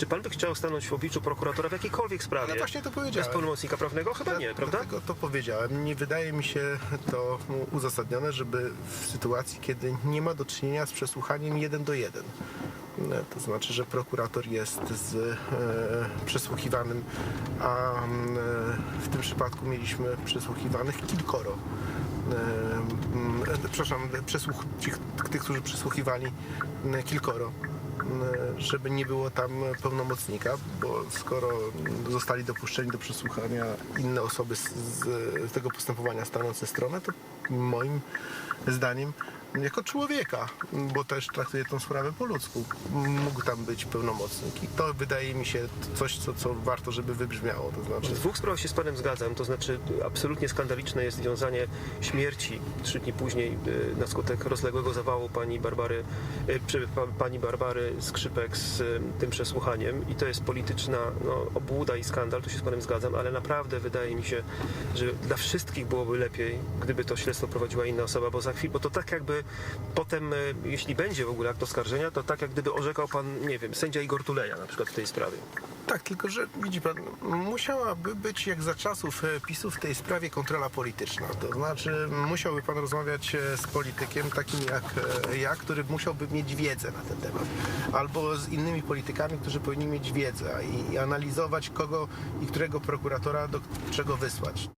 Czy pan by chciał stanąć w obliczu prokuratora w jakiejkolwiek sprawie? Ale właśnie to Bez powiedziałem. pełnomocnika prawnego? Chyba nie, prawda? Dlatego to powiedziałem. Nie wydaje mi się to uzasadnione, żeby w sytuacji, kiedy nie ma do czynienia z przesłuchaniem jeden do jeden. To znaczy, że prokurator jest z e, przesłuchiwanym, a e, w tym przypadku mieliśmy przesłuchiwanych kilkoro. E, e, przepraszam, przesłuch, tych, tych, którzy przesłuchiwali kilkoro żeby nie było tam pełnomocnika, bo skoro zostali dopuszczeni do przesłuchania inne osoby z, z tego postępowania stanące stronę, to moim zdaniem jako człowieka, bo też traktuję tą sprawę po ludzku, mógł tam być pełnomocnik i to wydaje mi się coś, co, co warto, żeby wybrzmiało, to znaczy dwóch sprawach się z panem zgadzam, to znaczy absolutnie skandaliczne jest wiązanie śmierci trzy dni później y, na skutek rozległego zawału pani Barbary, y, pani Barbary Skrzypek z y, tym przesłuchaniem. I to jest polityczna no, obłuda i skandal, tu się z panem zgadzam, ale naprawdę wydaje mi się, że dla wszystkich byłoby lepiej, gdyby to śledztwo prowadziła inna osoba, bo za chwilę, bo to tak jakby potem, y, jeśli będzie w ogóle akt oskarżenia, to tak jak gdyby orzekał pan, nie wiem, sędzia Igor Tuleja na przykład w tej sprawie. Tak, tylko że widzi pan, musiałaby być jak za czasów e, PiSu w tej sprawie kontrola polityczna. To znaczy musiałby pan rozmawiać e, z politykiem takim jak e, ja, który musiałby mieć wiedzę na ten temat. Albo z innymi politykami, którzy powinni mieć wiedzę i, i analizować kogo i którego prokuratora do czego wysłać.